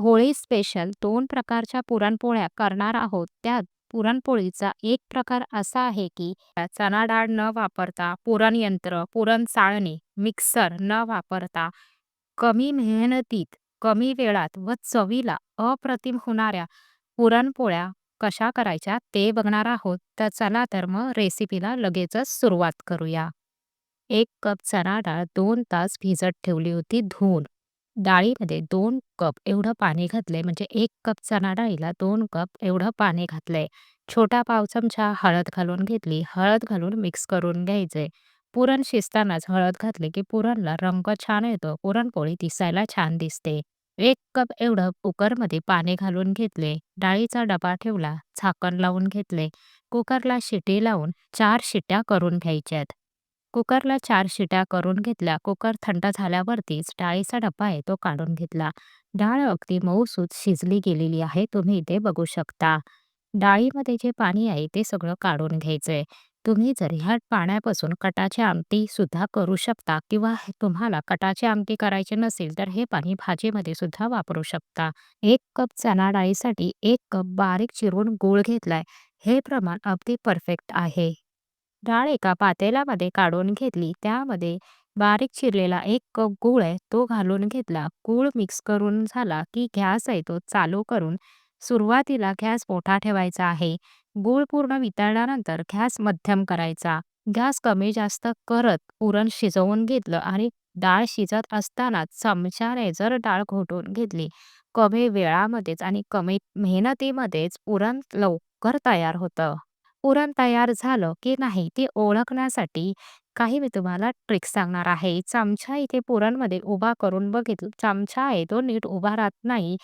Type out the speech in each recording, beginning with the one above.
Holi special दोन प्रकारच्या पुरणपोळ्या करणार आहोत. त्यात पुरणपोळीचा एक प्रकार असा आहे की चणा डाळ न वापरता पुरण यंत्र, पुरण चाळणी, मिक्सर न वापरता कमी मेहनतीत, कमी वेळात व चवीला अप्रतिम होणाऱ्या पुरणपोळ्या कशा करायच्या ते बघणार आहोत. तर चला तर मग रेसिपीला लगेचच सुरुवात करूया. एक कप चणा डाळ दोन तास भिजत ठेवली होती धुवून. डाळीमध्ये दोन कप एवढं पाणी घातलंय म्हणजे एक कप चणा डाळीला दोन कप एवढं पाणी घातलंय. छोटा पाव चमचा हळद घालून घेतली. हळद घालून मिक्स करून घ्यायचंय. पुरण शिजतानाच हळद घातली की पुरणला रंग छान येतो. पुरणपोळी दिसायला छान दिसते. एक कप एवढं कुकरमध्ये पाणी घालून घेतले. डाळीचा डबा ठेवला. झाकण लावून घेतले. कुकरला शिटी लावून चार शिट्ट्या करून घ्यायच्यात. कुकरला चार शिट्या करून घेतल्या. कुकर थंड झाल्यावरतीच डाळीचा डब्बा आहे तो काढून घेतला. डाळ अगदी मऊसूत शिजली गेलेली आहे. तुम्ही इथे बघू शकता. डाळीमध्ये जे पाणी आहे ते सगळं काढून घ्यायचंय. तुम्ही जर ह्या पाण्यापासून कटाची आमटी सुद्धा करू शकता किंवा तुम्हाला कटाची आमटी करायची नसेल तर हे पाणी भाजीमध्ये सुद्धा वापरू शकता. एक कप चणा डाळीसाठी एक कप बारीक चिरून गूळ घेतलाय. हे प्रमाण अगदी परफेक्ट आहे. डाळ एका पातेल्यामध्ये काढून घेतली. त्यामध्ये बारीक चिरलेला एक कप गूळ आहे तो घालून घेतला. गूळ मिक्स करून झाला की गॅस आहे तो चालू करून सुरुवातीला गॅस मोठा ठेवायचा आहे. गूळ पूर्ण वितळल्यानंतर गॅस मध्यम करायचा. गॅस कमी जास्त करत पुरण शिजवून घेतलं आणि डाळ शिजत असताना चमच्याने जर डाळ घोटून घेतली कमी वेळामध्येच आणि कमी मेहनतीमध्येच पुरण लवकर तयार होतं. पुरण तयार झालं की नाही ते ओळखण्यासाठी काही मी तुम्हाला ट्रिक सांगणार आहे. चमचा इथे पुरणमध्ये उभा करून बघितलं. चमचा आहे तो नीट उभा राहत नाही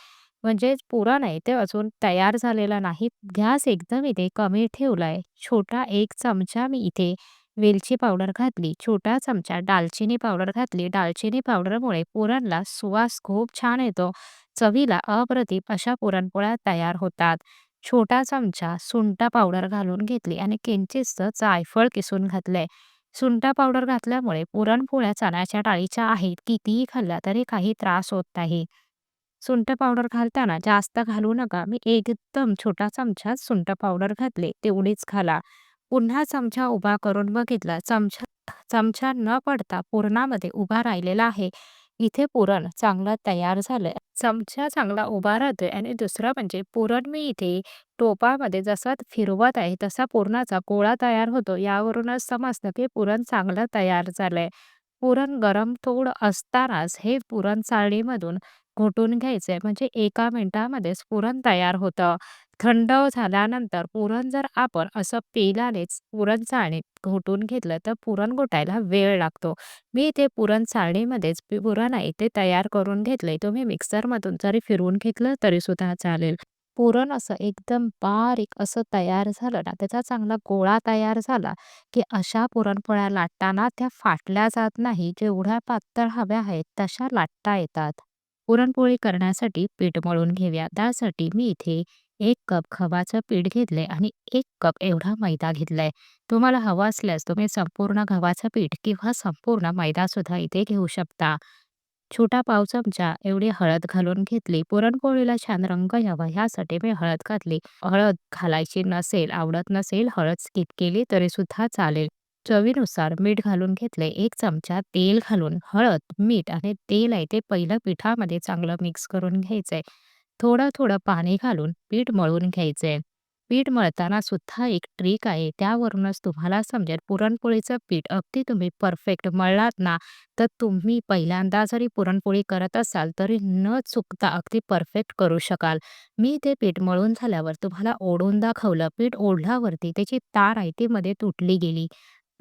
म्हणजे पुरण आहे ते अजून तयार झालेलं नाही. गॅस एकदम इथे कमी ठेवलाय. छोटा एक चमचा मी इथे वेलची पावडर घातली. छोटा चमचा दालचिनी पावडर घातली. दालचिनी पावडरमुळे पुरणला सुवास खूप छान येतो. चवीला अप्रतिम अशा पुरणपोळ्या तयार होतात. छोटा चमचा सुंठा पावडर घालून घेतली आणि किंचितसं जायफळ किसून घातलंय. सुंठा पावडर घातल्यामुळे पुरणपोळ्या चण्याच्या डाळीच्या आहेत. कितीही खाल्ल्या तरी काही त्रास होत नाही. सुंठ पावडर घालताना जास्त घालू नका. मी एकदम छोटा चमचा सुंठ पावडर घातले तेवढीच घाला. पुन्हा चमचा उभा करून बघितला. चमचा चमचा न पडता पुरणामध्ये उभा राहिलेला आहे. इथे पुरण चांगलं तयार झालंय. चमचा चांगला उभा राहतोय आणि दुसरं म्हणजे पुरण मी इथे टोपामध्ये जसा फिरवत आहे तसा पुरणाचा गोळा तयार होतो. यावरूनच समजतं की पुरण चांगलं तयार झालंय. पुरण गरम थोडं असतानाच हे पुरण चाळणीमधून घोटून घ्यायचंय म्हणजे एका मिनिटामध्येच पुरण तयार होतं. थंड झाल्यानंतर पुरण जर आपण असं पेल्यानेच पुरण चाळणी घोटून घेतलं तर पुरण घोटायला वेळ लागतो. मी इथे पुरण चाळणीमध्येच पुरण आहे ते तयार करून घेतलंय. तुम्ही मिक्सरमधून जरी फिरवून घेतलं तरी सुद्धा चालेल. पुरण असं एकदम बारीक असं तयार झालं ना त्याचा चांगला गोळा तयार झाला की अशा पुरणपोळ्या लाटताना त्या फाटल्या जात नाही. जेवढ्या पातळ हव्या आहेत तशा लाटता येतात. पुरणपोळी करण्यासाठी पीठ मळून घेऊया. त्यासाठी मी इथे एक कप गव्हाचं पीठ घेतलंय आणि एक कप एवढा मैदा घेतलाय. तुम्हाला हवं असल्यास तुम्ही संपूर्ण गव्हाचं पीठ किंवा संपूर्ण मैदा सुद्धा इथे घेऊ शकता. छोटा पाव चमचा एवढी हळद घालून घेतली. पुरणपोळीला छान रंग यावा ह्यासाठी मी हळद घातली. हळद घालायची नसेल, आवडत नसेल हळद स्किप केली तरी सुद्धा चालेल. चवीनुसार मीठ घालून घेतले. एक चमचा तेल घालून हळद, मीठ आणि तेल आहे ते पहिलं पिठामध्ये चांगलं मिक्स करून घ्यायचंय. थोडं थोडं पाणी घालून पीठ मळून घ्यायचंय. पीठ मळताना सुद्धा एक ट्रिक आहे. त्यावरूनच तुम्हाला समजेल पुरणपोळीचं पीठ अगदी तुम्ही परफेक्ट मळलात ना तर तुम्ही पहिल्यांदा जरी पुरणपोळी करत असाल तरी न चुकता अगदी परफेक्ट करू शकाल. मी ते पीठ मळून झाल्यावर तुम्हाला ओढून दाखवलं. पीठ ओढल्यावरती त्याची तार आहे ती मध्ये तुटली गेली.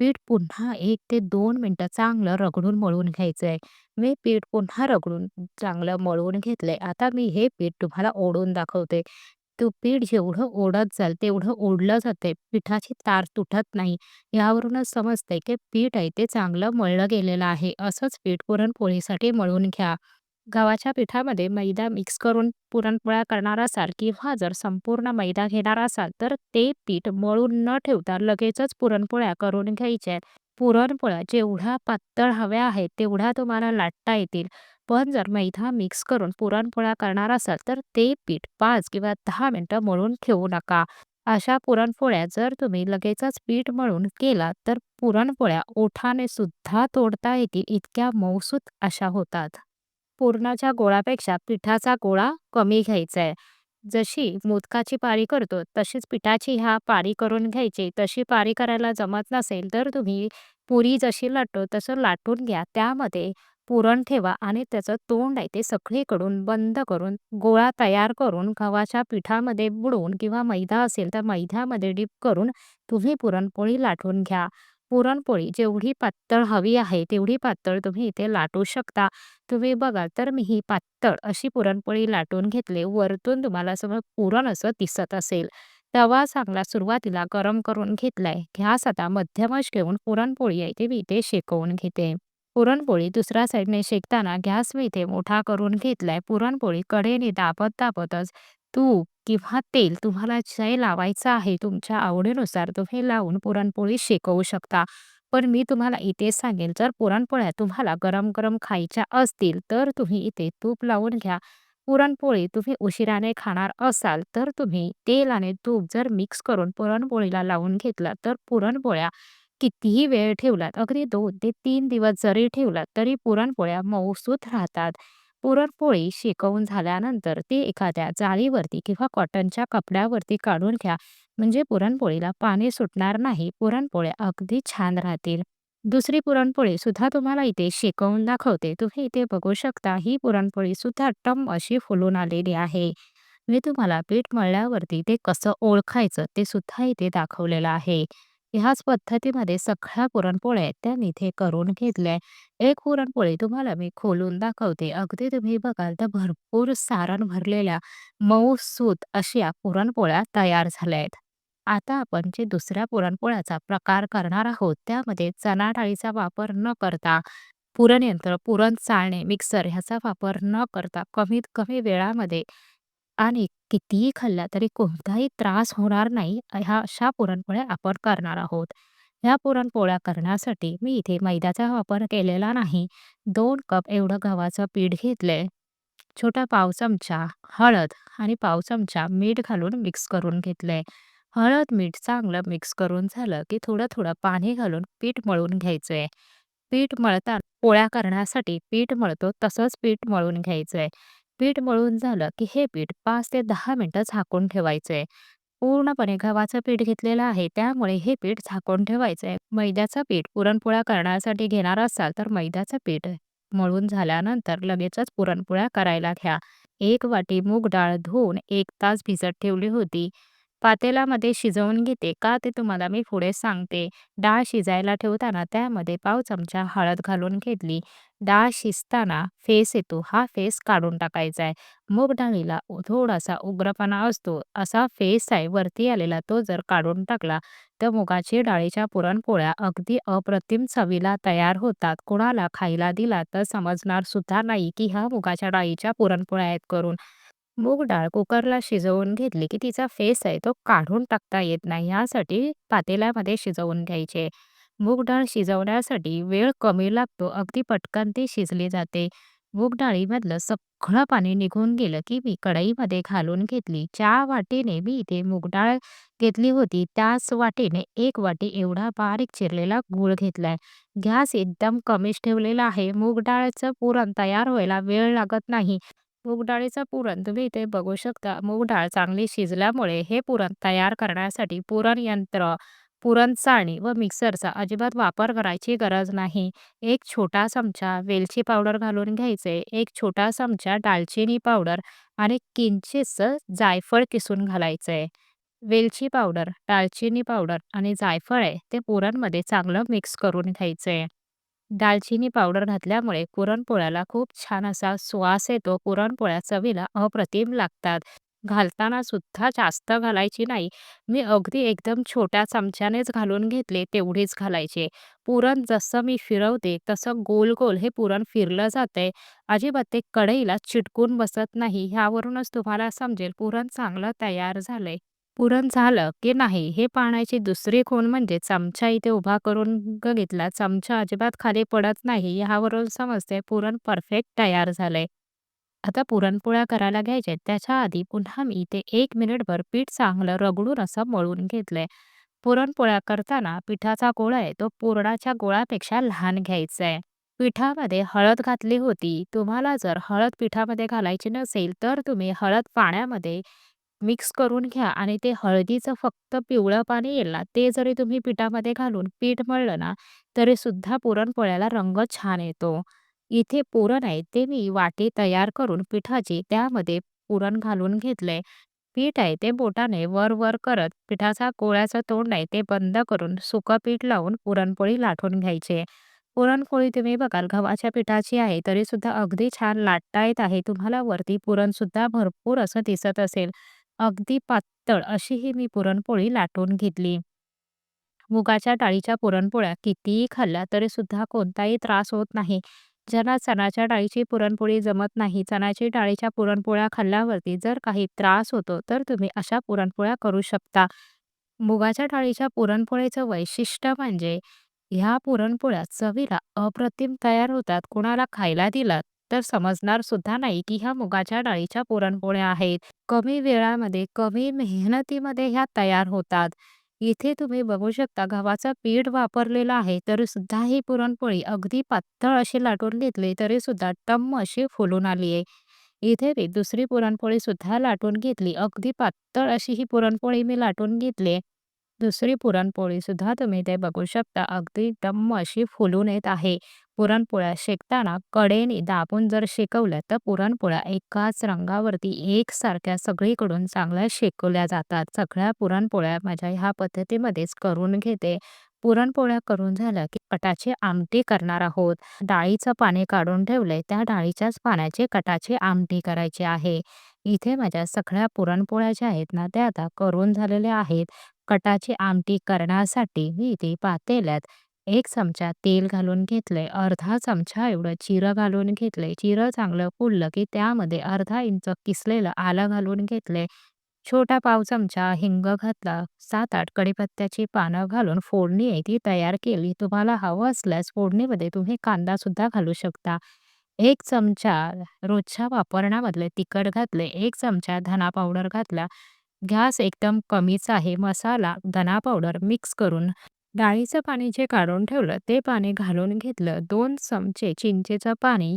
पीठ पुन्हा एक ते दोन मिनिटं चांगलं रगडून मळून घ्यायचं आहे मी पीठ पुन्हा रगडून चांगलं मळून घेतलंय. आता मी हे पीठ तुम्हाला ओढून दाखवते. तो पीठ जेवढं ओढत जाल तेवढं ओढलं जातंय. पिठाची तार तुटत नाही. यावरूनच समजतंय की पीठ आहे ते चांगलं मळलं गेलेलं आहे. असंच पीठ पुरणपोळीसाठी मळून घ्या. गव्हाच्या पिठामध्ये मैदा मिक्स करून पुरणपोळ्या करणार असाल किंवा जर संपूर्ण मैदा घेणार असाल तर ते पीठ मळून न ठेवता लगेचच पुरणपोळ्या करून घ्यायच्या. पुरणपोळ्या जेवढ्या पातळ हव्या आहेत तेवढ्या तुम्हाला लाटता येतील. पण जर मैदा मिक्स करून पुरणपोळ्या करणार असाल तर ते पीठ पाच किंवा दहा मिनटं मळून ठेवू नका अशा पुरणपोळ्या जर तुम्ही लगेचच पीठ मळून केला तर पुरणपोळ्या ओठाने सुद्धा तोडता येतील इतक्या मऊसूत अशा होतात पुरणाच्या गोळापेक्षा पिठाचा गोळा कमी घ्यायचा आहे जशी मोदकाची पारी करतो तशीच पिठाची ह्या पारी करून घ्यायची. तशी पारी करायला जमत नसेल तर तुम्ही पुरी जशी लाटतो तसं लाटून घ्या. त्यामध्ये पुरण ठेवा आणि त्याचं तोंड आहे ते सगळीकडून बंद करून गोळा तयार करून गव्हाच्या पिठामध्ये बुडवून किंवा मैदा असेल तर मैद्यामध्ये डीप करून तुम्ही पुरणपोळी लाटून घ्या. पुरणपोळी जेवढी पातळ हवी आहे तेवढी पातळ तुम्ही इथे लाटू शकता. तुम्ही बघाल तर मी ही पातळ अशी पुरणपोळी लाटून घेतले. वरतून तुम्हाला सगळं पुरण असं दिसत असेल. तवा चांगला सुरुवातीला गरम करून घेतलाय. घ्यास आता मध्यमच घेऊन पुरणपोळी आहे ते मी इथे शेकवून घेते. पुरणपोळी दुसऱ्या साईडने शेकताना गॅस मी इथे मोठा करून घेतलाय. पुरणपोळी कडेने दाबत दाबतच तूप किंवा तेल तुम्हाला जे लावायचं आहे तुमच्या आवडीनुसार तुम्ही लावून पुरणपोळी शेकवू शकता. पण मी तुम्हाला इथे सांगेल जर पुरणपोळ्या तुम्हाला गरम गरम खायच्या असतील तर तुम्ही इथे तूप लावून घ्या. पुरणपोळी तुम्ही उशिराने खाणार असाल तर तुम्ही तेल आणि तूप जर मिक्स करून पुरणपोळीला लावून घेतला तर पुरणपोळ्या कितीही वेळ ठेवलात अगदी दोन ते तीन दिवस जरी ठेवलात तरी पुरणपोळ्या मऊसूत राहतात. पुरणपोळी शेकवून झाल्यानंतर ती एखाद्या जाळीवरती किंवा कॉटनच्या कपड्यावरती काढून घ्या. म्हणजे पुरणपोळीला पाणी सुटणार नाही पुरणपोळ्या अगदी छान राहतील. दुसरी पुरणपोळी सुद्धा तुम्हाला इथे शेकवून दाखवते. तुम्ही इथे बघू शकता ही पुरणपोळी सुद्धा टम अशी फुलून आलेली आहे. मी तुम्हाला पीठ मळल्यावरती ते कसं ओळखायचं ते सुद्धा इथे दाखवलेलं आहे. ह्याच पद्धतीमध्ये सगळ्या पुरणपोळ्या आहेत त्या मी इथे करून घेतल्या एक पुरणपोळी तुम्हाला मी खोलून दाखवते. अगदी तुम्ही बघाल तर भरपूर सारण भरलेल्या मऊसूत अशा पुरणपोळ्या तयार झाल्या आहेत. आता आपण जे दुसऱ्या पुरणपोळ्याचा प्रकार करणार आहोत त्यामध्ये चणा डाळीचा वापर न करता पुरणयंत्र पुरण चाळणे मिक्सर ह्याचा वापर न करता कमीत कमी वेळामध्ये आणि कितीही खाल्ला तरी कोणताही त्रास होणार नाही ह्या अशा पुरणपोळ्या आपण करणार आहोत. ह्या पुरणपोळ्या करण्यासाठी मी इथे मैद्याचा वापर केलेला नाही. दोन कप एवढं गव्हाचं पीठ घेतलंय. छोटा पाव चमचा हळद आणि पाव चमचा मीठ घालून मिक्स करून घेतलंय. हळद मीठ चांगलं मिक्स करून झालं की थोडं थोडं पाणी घालून पीठ मळून घ्यायचंय. पीठ मळताना पोळ्या करण्यासाठी पीठ मळतो तसंच पीठ मळून घ्यायचंय. पीठ मळून झालं की हे पीठ पाच ते दहा मिनटं झाकून ठेवायचंय. पूर्णपणे गव्हाचं पीठ घेतलेलं आहे त्यामुळे हे पीठ झाकून ठेवायचंय. मैद्याचं पीठ पुरणपोळ्या करण्यासाठी घेणार असाल तर मैद्याचं पीठ मळून झाल्यानंतर लगेचच पुरणपोळ्या करायला घ्या. एक वाटी मूग डाळ धुवून एक तास भिजत ठेवली होती. पातेलामध्ये शिजवून घेते का ते तुम्हाला मी पुढे सांगते. डाळ शिजायला ठेवताना त्यामध्ये पाव चमचा हळद घालून घेतली. डाळ शिजताना फेस येतो. हा फेस काढून टाकायचा आहे. मूग डाळीला थोडासा उग्रपणा असतो. असा फेस आहे. वरती आलेला तो जर काढून टाकला तर मुगाची डाळीच्या पुरणपोळ्या अगदी अप्रतिम चवीला तयार होतात. कोणाला खायला दिला तर समजणार सुद्धा नाही की ह्या मुगाच्या डाळीच्या पुरणपोळ्या आहेत करून. मूग डाळ कुकरला शिजवून घेतली की तिचा फेस आहे तो काढून टाकता येत नाही. यासाठी पातेल्यामध्ये शिजवून घ्यायचे. मूग डाळ शिजवण्यासाठी वेळ कमी लागतो. अगदी पटकन ती शिजली जाते. मूग डाळीमधलं सगळं पाणी निघून गेलं की मी कढईमध्ये घालून घेतली. ज्या वाटीने मी इथे मूग डाळ घेतली होती त्याच वाटीने एक वाटी एवढा बारीक चिरलेला गूळ घेतलाय. गॅस एकदम कमीच ठेवलेला आहे. मूग डाळचं पुरण तयार व्हायला वेळ लागत नाही. मूग डाळीचं पुरण तुम्ही इथे बघू शकता. मूग डाळ चांगली शिजल्यामुळे हे पुरण तयार करण्यासाठी पुरण यंत्र पुरण चाळणी व मिक्सरचा अजिबात वापर करायची गरज नाही. एक छोटा चमचा वेलची पावडर घालून घ्यायचे एक छोटा चमचा दालचिनी पावडर आणि किंचितसं जायफळ किसून घालायचे. वेलची पावडर दालचिनी पावडर आणि जायफळ आहे ते पुरणमध्ये चांगलं मिक्स करून घ्यायचे. दालचिनी पावडर घातल्यामुळे पुरणपोळ्याला खूप छान असा सुवास येतो. पुरणपोळ्या चवीला अप्रतिम लागतात. घालताना सुद्धा जास्त घालायची नाही. मी अगदी एकदम छोट्या चमच्यानेच घालून घेतले तेवढीच घालायचे. पुरण जसं मी फिरवते तसं गोल गोल हे पुरण फिरलं जातंय अजिबात ते कढईला चिटकून बसत नाही. ह्यावरूनच तुम्हाला समजेल पुरण चांगलं तयार झालंय. पुरण झालं की नाही हे पाहण्याची दुसरी खूण म्हणजे चमचा इथे उभा करून बघितला. चमचा अजिबात खाली पडत नाही. यावरून समजते पुरण परफेक्ट तयार झालंय. आता पुरणपोळ्या करायला घ्यायच्या त्याच्या आधी पुन्हा मी इथे एक मिनिटभर पीठ चांगलं रगडून असं मळून घेतलंय. पुरणपोळ्या करताना पिठाचा गोळा आहे तो पुरणाच्या गोळापेक्षा लहान घ्यायचा आहे. पिठामध्ये हळद घातली होती. तुम्हाला जर हळद पिठामध्ये घालायची नसेल तर तुम्ही हळद पाण्यामध्ये मिक्स करून घ्या आणि ते हळदीचं फक्त पिवळं पाणी येईल ना ते जरी तुम्ही पिठामध्ये घालून पीठ मळलं ना तरी सुद्धा पुरणपोळ्याला रंग छान येतो. इथे पुरण आहे ते मी वाटी तयार करून पिठाची त्यामध्ये पुरण घालून घेतलंय. पीठ आहे ते बोटाने वर वर करत पिठाचा गोळ्याचं तोंड आहे ते बंद करून सुकं पीठ लावून पुरणपोळी लाटून घ्यायची. पुरणपोळी तुम्ही बघाल गव्हाच्या पिठाची आहे तरी सुद्धा अगदी छान लाटता येत आहे. तुम्हाला वरती पुरण सुद्धा भरपूर असं दिसत असेल. अगदी पातळ अशी ही मी पुरणपोळी लाटून घेतली. मुगाच्या डाळीच्या पुरणपोळ्या कितीही खाल्ल्या तरी सुद्धा कोणताही त्रास होत नाही. ज्यांना चण्याच्या डाळीची पुरणपोळी जमत नाही, चण्याची डाळीच्या पुरणपोळ्या खाल्ल्यावरती जर काही त्रास होतो तर तुम्ही अशा पुरणपोळ्या करू शकता. मुगाच्या डाळीच्या पुरणपोळीचं वैशिष्ट्य म्हणजे ह्या पुरणपोळ्या चवीला अप्रतिम तयार होतात. कोणाला खायला दिलात तर समजणार सुद्धा नाही की ह्या मुगाच्या डाळीच्या पुरणपोळ्या आहेत. कमी वेळामध्ये कमी मेहनतीमध्ये ह्या तयार होतात. इथे तुम्ही बघू शकता गव्हाचं पीठ वापरलेलं आहे तरी सुद्धा ही पुरणपोळी अगदी पातळ अशी लाटून घेतली तरी सुद्धा टम्म अशी फुलून आली आहे. इथे मी दुसरी पुरणपोळी सुद्धा लाटून घेतली. अगदी पातळ अशी ही पुरणपोळी मी लाटून घेतली. दुसरी पुरणपोळी सुद्धा तुम्ही ते बघू शकता अगदी दम अशी फुलून येत आहे. पुरणपोळ्या शेकताना कडेने दाबून जर शेकवल्या तर पुरणपोळ्या एकाच रंगावरती एकसारख्या सगळीकडून चांगल्या शेकवल्या जातात. सगळ्या पुरणपोळ्या माझ्या ह्या पद्धतीमध्येच करून घेते. पुरणपोळ्या करून झाल्या की कटाची आमटी करणार आहोत. डाळीचं पाणी काढून ठेवलंय त्या डाळीच्याच पाण्याची कटाची आमटी करायची आहे. इथे माझ्या सगळ्या पुरणपोळ्या ज्या आहेत ना त्या आता करून झालेल्या आहेत. कटाची आमटी करण्यासाठी मी इथे पातेल्यात एक चमचा तेल घालून घेतले अर्धा चमचा एवढं जिरं घालून घेतले जिरं चांगलं फुललं की त्यामध्ये अर्धा इंच किसलेलं आलं घालून घेतले छोटा पाव चमचा हिंग घातला. सात आठ कडीपत्त्याची पानं घालून फोडणी आहे ती तयार केली. तुम्हाला हवं असल्यास फोडणीमध्ये तुम्ही कांदा सुद्धा घालू शकता. एक चमचा रोजच्या वापरण्यामधले तिखट घातले. एक चमचा धना पावडर घातला. गॅस एकदम कमीच आहे. मसाला, धना पावडर मिक्स करून डाळीचं पाणी जे काढून ठेवलं ते पाणी घालून घेतलं. दोन चमचे चिंचेचं पाणी,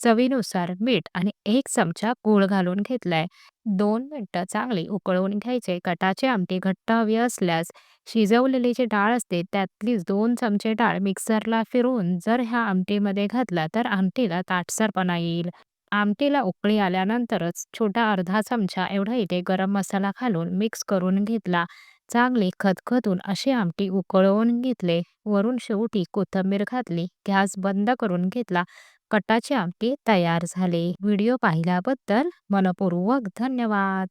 चवीनुसार मीठ आणि एक चमचा गूळ घालून घेतलाय. दोन मिनटं चांगली उकळवून घ्यायचे. कटाची आमटी घट्ट हवी असल्यास शिजवलेली जी डाळ असते त्यातलीच दोन चमचे डाळ मिक्सरला फिरवून जर ह्या आमटीमध्ये घातला तर आमटीला ताटसरपणा येईल. आमटीला उकळी आल्यानंतरच छोटा अर्धा चमचा एवढा इथे गरम मसाला घालून मिक्स करून घेतला. चांगली खदखदून अशी आमटी उकळवून घेतले. वरून शेवटी कोथिंबीर घातली. गॅस बंद करून घेतला. कटाची आमटी तयार झाली. व्हिडिओ पाहिल्याबद्दल मनपूर्वक धन्यवाद.